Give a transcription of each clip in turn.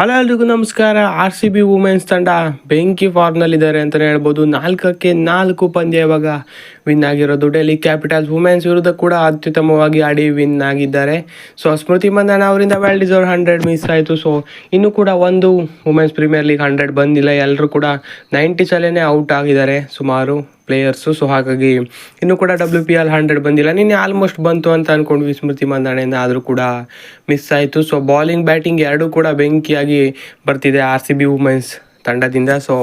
Hello ಎಲ್ರಿಗೂ ನಮಸ್ಕಾರ. R C B women's ತಂಡ ಬೆಂಕಿ ಫಾರ್ಮ್ನಲ್ಲಿದ್ದಾರೆ ಅಂತಲೇ ಹೇಳ್ಬೋದು. ನಾಲ್ಕಕ್ಕೆ ನಾಲ್ಕು ಪಂದ್ಯ ಇವಾಗ ವಿನ್ ಆಗಿರೋದು. ಡೆಲ್ಲಿ ಕ್ಯಾಪಿಟಲ್ಸ್ ವುಮೆನ್ಸ್ ವಿರುದ್ಧ ಕೂಡ ಅತ್ಯುತ್ತಮವಾಗಿ ಆಡಿ ವಿನ್ ಆಗಿದ್ದಾರೆ. ಸೊ ಸ್ಮೃತಿ ಮಂದಣ್ಣ ಅವರಿಂದ ವೆಲ್ ಡಿಸರ್ವ್ ಹಂಡ್ರೆಡ್ ಮಿಸ್ ಆಯಿತು. ಸೊ ಇನ್ನೂ ಕೂಡ ಒಂದು ವುಮೆನ್ಸ್ ಪ್ರೀಮಿಯರ್ ಲೀಗ್ ಹಂಡ್ರೆಡ್ ಬಂದಿಲ್ಲ. ಎಲ್ಲರೂ ಕೂಡ ನೈಂಟೀಸಲ್ಲೇ ಔಟ್ ಆಗಿದ್ದಾರೆ. ಸುಮಾರು ಪ್ಲೇಯರ್ಸು ಸೊ ಹಾಗಾಗಿ ಇನ್ನೂ ಕೂಡ ಡಬ್ಲ್ಯೂ ಪಿ ಎಲ್ ಹಂಡ್ರೆಡ್ ಬಂದಿಲ್ಲ. ನಿನ್ನೆ ಆಲ್ಮೋಸ್ಟ್ ಬಂತು ಅಂತ ಅಂದ್ಕೊಂಡ್ವಿ ಸ್ಮೃತಿ ಮಂದಾಣೆಯಿಂದ. ಆದರೂ ಕೂಡ ಮಿಸ್ ಆಯಿತು. ಸೊ ಬಾಲಿಂಗ್ ಬ್ಯಾಟಿಂಗ್ ಎರಡೂ ಕೂಡ ಬೆಂಕಿಯಾಗಿ ಬರ್ತಿದೆ ಆರ್ ಸಿ ಬಿ ವುಮೆನ್ಸ್ ತಂಡದಿಂದ. ಸೊ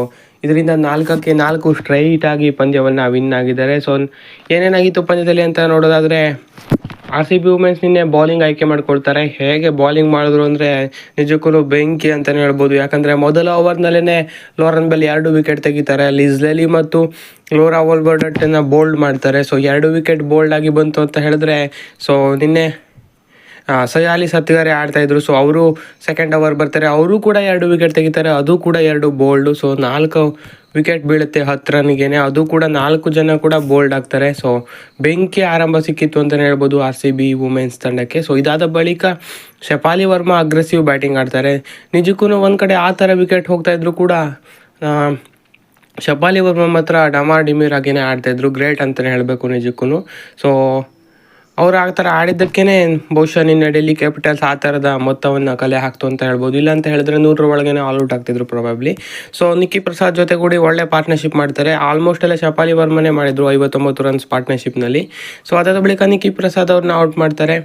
ಇದರಿಂದ ನಾಲ್ಕಕ್ಕೆ ನಾಲ್ಕು ಸ್ಟ್ರೈಟ್ ಆಗಿ ಪಂದ್ಯವನ್ನು ವಿನ್ ಆಗಿದ್ದಾರೆ. ಸೊ ಏನೇನಾಗಿತ್ತು ಪಂದ್ಯದಲ್ಲಿ ಅಂತ ನೋಡೋದಾದರೆ ಆರ್ ಸಿ ಬಿ ವುಮೆನ್ಸ್ ನಿನ್ನೆ ಬಾಲಿಂಗ್ ಆಯ್ಕೆ ಮಾಡ್ಕೊಳ್ತಾರೆ ಹೇಗೆ ಬೌಲಿಂಗ್ ಮಾಡಿದ್ರು ಅಂದರೆ ನಿಜಕ್ಕೂ ಬೆಂಕಿ ಅಂತಲೇ ಹೇಳ್ಬೋದು. ಯಾಕಂದರೆ ಮೊದಲ ಓವರ್ನಲ್ಲೇ ಲೋರನ್ ಬೆಲ್ ಎರಡು ವಿಕೆಟ್ ತೆಗಿತಾರೆ. ಲಿಝ್ಲೆಲಿ ಮತ್ತು ಲೋರಾ ವೋಲ್ಬರ್ಡಟ್ಟನ್ನು ಬೋಲ್ಡ್ ಮಾಡ್ತಾರೆ. ಸೊ ಎರಡು ವಿಕೆಟ್ ಬೋಲ್ಡ್ ಆಗಿ ಬಂತು ಅಂತ ಹೇಳಿದ್ರೆ ಸೊ ನಿನ್ನೆ ಸಯಾಲಿ ಸತ್ತಿಗಾರೆ ಆಡ್ತಾ ಇದ್ರು. ಸೊ ಅವರು ಸೆಕೆಂಡ್ ಓವರ್ ಬರ್ತಾರೆ. ಅವರು ಕೂಡ ಎರಡು ವಿಕೆಟ್ ತೆಗಿತಾರೆ. ಅದು ಕೂಡ ಎರಡು ಬೋಲ್ಡು ಸೊ ನಾಲ್ಕು ವಿಕೆಟ್ ಬೀಳುತ್ತೆ ಹತ್ತು ರನ್ಗೇನೆ ಅದು ಕೂಡ ನಾಲ್ಕು ಜನ ಕೂಡ ಬೋಲ್ಡ್ ಆಗ್ತಾರೆ. ಸೊ ಬೆಂಕಿ ಆರಂಭ ಸಿಕ್ಕಿತ್ತು ಅಂತಲೇ ಹೇಳ್ಬೋದು ಆರ್ ಸಿ ಬಿ ವುಮೆನ್ಸ್ ತಂಡಕ್ಕೆ. ಸೊ ಇದಾದ ಬಳಿಕ ಶಫಾಲಿ ವರ್ಮಾ ಅಗ್ರೆಸಿವ್ ಬ್ಯಾಟಿಂಗ್ ಆಡ್ತಾರೆ. ನಿಜಕ್ಕೂ ಒಂದು ಕಡೆ ಆ ಥರ ವಿಕೆಟ್ ಹೋಗ್ತಾ ಇದ್ರು ಕೂಡ ಶಪಾಲಿ ವರ್ಮಾ ಮಾತ್ರ ಡಮಾರ್ ಡಿಮಿರ್ ಆಗಿನೇ ಆಡ್ತಾಯಿದ್ರು ಗ್ರೇಟ್ ಅಂತಲೇ ಹೇಳಬೇಕು ನಿಜಕ್ಕೂ ಸೊ ಅವ್ರು ಆ ಥರ ಆಡಿದ್ದಕ್ಕೇ ಬಹುಶಃ ನಿನ್ನೆ ಡೆಲ್ಲಿ ಕ್ಯಾಪಿಟಲ್ಸ್ ಆ ಥರದ ಮೊತ್ತವನ್ನು ಕಲೆ ಹಾಕ್ತು ಅಂತ ಹೇಳ್ಬೋದು. ಇಲ್ಲ ಅಂತ ಹೇಳಿದ್ರೆ ನೂರರ ಆಲ್ ಔಟ್ ಆಗ್ತಿದ್ರು ಪ್ರಾಬಬ್ಲಿ ಸೊ ನಿಕ್ಕಿ ಪ್ರಸಾದ್ ಜೊತೆ ಕೂಡಿ ಒಳ್ಳೆ ಪಾರ್ಟ್ನರ್ಶಿಪ್ ಮಾಡ್ತಾರೆ. ಆಲ್ಮೋಸ್ಟ್ ಎಲ್ಲ ಶಫಾಲಿ ವರ್ಮನೆ ಮಾಡಿದ್ರು ಐವತ್ತೊಂಬತ್ತು ರನ್ಸ್ ಪಾರ್ಟ್ನರ್ಶಿಪ್ನಲ್ಲಿ ಸೊ ಅದಾದ ಬಳಿಕ ನಿಕ್ಕಿ ಪ್ರಸಾದ್ ಅವ್ರನ್ನ ಔಟ್ ಮಾಡ್ತಾರೆ.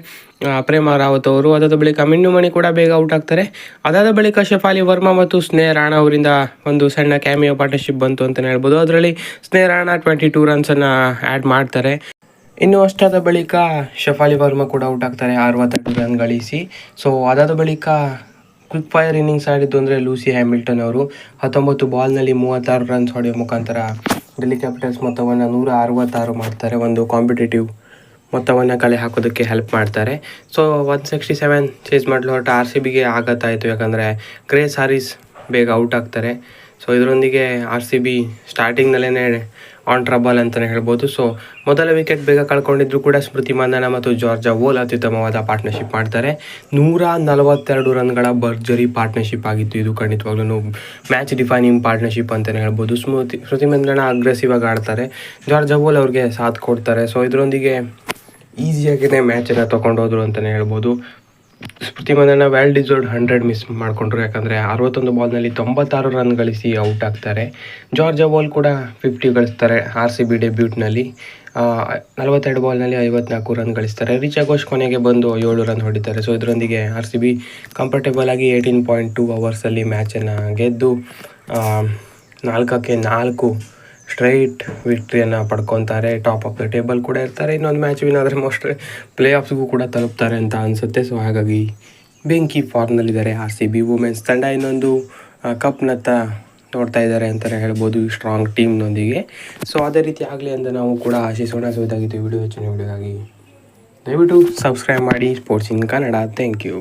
ಪ್ರೇಮ ರಾವತ್ ಅವರು. ಅದಾದ ಬಳಿಕ ಮಣಿ ಕೂಡ ಬೇಗ ಔಟ್ ಆಗ್ತಾರೆ. ಅದಾದ ಬಳಿಕ ಶಫಾಲಿ ವರ್ಮಾ ಮತ್ತು ಸ್ನೇಹ ರಾಣಾ ಅವರಿಂದ ಒಂದು ಸಣ್ಣ ಕ್ಯಾಮಿಯೋ ಪಾರ್ಟ್ನರ್ಶಿಪ್ ಬಂತು ಅಂತಲೇ ಹೇಳ್ಬೋದು. ಅದರಲ್ಲಿ ಸ್ನೇಹ ರಾಣಾ ಟ್ವೆಂಟಿ ಟೂ ರನ್ಸನ್ನು ಆ್ಯಡ್ ಮಾಡ್ತಾರೆ. ಇನ್ನು ಅಷ್ಟಾದ ಬಳಿಕ ಶಫಾಲಿ ವರ್ಮಾ ಕೂಡ ಔಟ್ ಆಗ್ತಾರೆ. ಅರವತ್ತೆಂಟು ರನ್ ಗಳಿಸಿ. ಸೊ ಅದಾದ ಬಳಿಕ ಕ್ವಿಕ್ ಫೈರ್ ಇನ್ನಿಂಗ್ಸ್ ಆಡಿದ್ದು ಅಂದರೆ ಲೂಸಿ ಹ್ಯಾಮಿಲ್ಟನ್ ಅವರು. ಹತ್ತೊಂಬತ್ತು ಬಾಲ್ನಲ್ಲಿ ಮೂವತ್ತಾರು ರನ್ಸ್ ಹೊಡೆಯೋ ಮುಖಾಂತರ ಡೆಲ್ಲಿ ಕ್ಯಾಪಿಟಲ್ಸ್ ಮೊತ್ತವನ್ನು ನೂರ ಅರವತ್ತಾರು ಮಾಡ್ತಾರೆ. ಒಂದು ಕಾಂಪಿಟೇಟಿವ್ ಮೊತ್ತವನ್ನು ಕಲೆ ಹಾಕೋದಕ್ಕೆ ಹೆಲ್ಪ್ ಮಾಡ್ತಾರೆ. So one sixty seven chase ಮಾಡಲು ಹೊರಟು ಆರ್ ಸಿ ಬಿಗೆ ಆಘಾತ ಯಾಕಂದರೆ ಕ್ರೇಸ್ ಹಾರಿಸ್ ಬೇಗ ಔಟ್ ಆಗ್ತಾರೆ. ಸೊ ಇದರೊಂದಿಗೆ ಆರ್ ಸಿ ಬಿ ಸ್ಟಾರ್ಟಿಂಗ್ನಲ್ಲೇ ಆನ್ ಟ್ರಬಲ್ ಅಂತಲೇ ಹೇಳ್ಬೋದು. ಸೊ ಮೊದಲ ವಿಕೆಟ್ ಬೇಗ ಕಳ್ಕೊಂಡಿದ್ರು ಕೂಡ ಸ್ಮೃತಿ ಮಂದನ ಮತ್ತು ಜಾರ್ಜಾ ವೋಲ್ ಅತ್ಯುತ್ತಮವಾದ ಪಾರ್ಟ್ನರ್ಶಿಪ್ ಮಾಡ್ತಾರೆ. ನೂರ ನಲವತ್ತೆರಡು ರನ್ಗಳ ಭರ್ಜರಿ ಪಾರ್ಟ್ನರ್ಶಿಪ್ ಆಗಿತ್ತು. ಇದು ಖಂಡಿತವಾಗ್ಲೂ ಮ್ಯಾಚ್ ಡಿಫೈನಿಂಗ್ ಪಾರ್ಟ್ನರ್ಶಿಪ್ ಅಂತಲೇ ಹೇಳ್ಬೋದು. ಸ್ಮೃತಿ ಸ್ಮೃತಿ ಮಂದನ ಅಗ್ರೆಸಿವ್ ಆಗಿ ಆಡ್ತಾರೆ. ಜಾರ್ಜಾ ವೋಲ್ ಅವ್ರಿಗೆ ಸಾಥ್ ಕೊಡ್ತಾರೆ. ಸೊ ಇದರೊಂದಿಗೆ ಈಸಿಯಾಗಿಯೇ ಮ್ಯಾಚನ್ನು ತೊಗೊಂಡೋದ್ರು ಅಂತಲೇ ಹೇಳ್ಬೋದು. Smriti Mandhana well deserved hundred miss ಮಾಡಿಕೊಂಡ್ರು. ಯಾಕಂದರೆ ಅರವತ್ತೊಂದು ಬಾಲ್ನಲ್ಲಿ ತೊಂಬತ್ತಾರು ರನ್ ಗಳಿಸಿ ಔಟ್ ಆಗ್ತಾರೆ. ಜಾರ್ಜ್ ವಾಲ್ ಕೂಡ ಫಿಫ್ಟಿ ಗಳಿಸ್ತಾರೆ ಆರ್ ಸಿ ಬಿ ಡೆಬ್ಯೂಟ್ನಲ್ಲಿ ನಲವತ್ತೆರಡು ಬಾಲ್ನಲ್ಲಿ ಐವತ್ನಾಲ್ಕು ರನ್ ಗಳಿಸ್ತಾರೆ. ರಿಚಾ ಘೋಷ್ ಕೊನೆಗೆ ಬಂದು ಏಳು ರನ್ ಹೊಡಿತಾರೆ. ಸೊ ಇದರೊಂದಿಗೆ ಆರ್ ಸಿ ಬಿ ಕಂಫರ್ಟೇಬಲ್ ಆಗಿ ಏಯ್ಟೀನ್ ಪಾಯಿಂಟ್ ಟೂ ಅವರ್ಸಲ್ಲಿ ಮ್ಯಾಚನ್ನು ಗೆದ್ದು ನಾಲ್ಕಕ್ಕೆ ನಾಲ್ಕು ಸ್ಟ್ರೈಟ್ ವಿಕ್ಟ್ರಿಯನ್ನು ಪಡ್ಕೊತಾರೆ ಟಾಪ್ ಆಫ್ ದ ಟೇಬಲ್ ಕೂಡ ಇರ್ತಾರೆ, ಇನ್ನೊಂದು ಮ್ಯಾಚ್ ವಿನ್ ಆದರೆ ಮೋಸ್ಟ್ ಪ್ಲೇ ಆಫ್ಸ್ಗೂ ಕೂಡ ತಲುಪ್ತಾರೆ ಅಂತ ಅನಿಸುತ್ತೆ. ಸೊ ಹಾಗಾಗಿ ಬೆಂಕಿ ಫಾರ್ಮ್ನಲ್ಲಿದ್ದಾರೆ ಆರ್ ಸಿ ಬಿ ವುಮೆನ್ಸ್ ತಂಡ. ಇನ್ನೊಂದು ಕಪ್ನತ್ತ ನೋಡ್ತಾ ಇದ್ದಾರೆ ಅಂತಲೇ ಹೇಳ್ಬೋದು ಈ ಸ್ಟ್ರಾಂಗ್ ಟೀಮ್ನೊಂದಿಗೆ ಸೊ ಅದೇ ರೀತಿ ಆಗಲಿ ಅಂತ ನಾವು ಕೂಡ ಆಶಿಸೋಣ. ಸೊ ಇದಾಗಿತ್ತು ವಿಡಿಯೋ ಹೆಚ್ಚಿನ ದಯವಿಟ್ಟು ಸಬ್ಸ್ಕ್ರೈಬ್ ಮಾಡಿ. Sports in Kannada thank you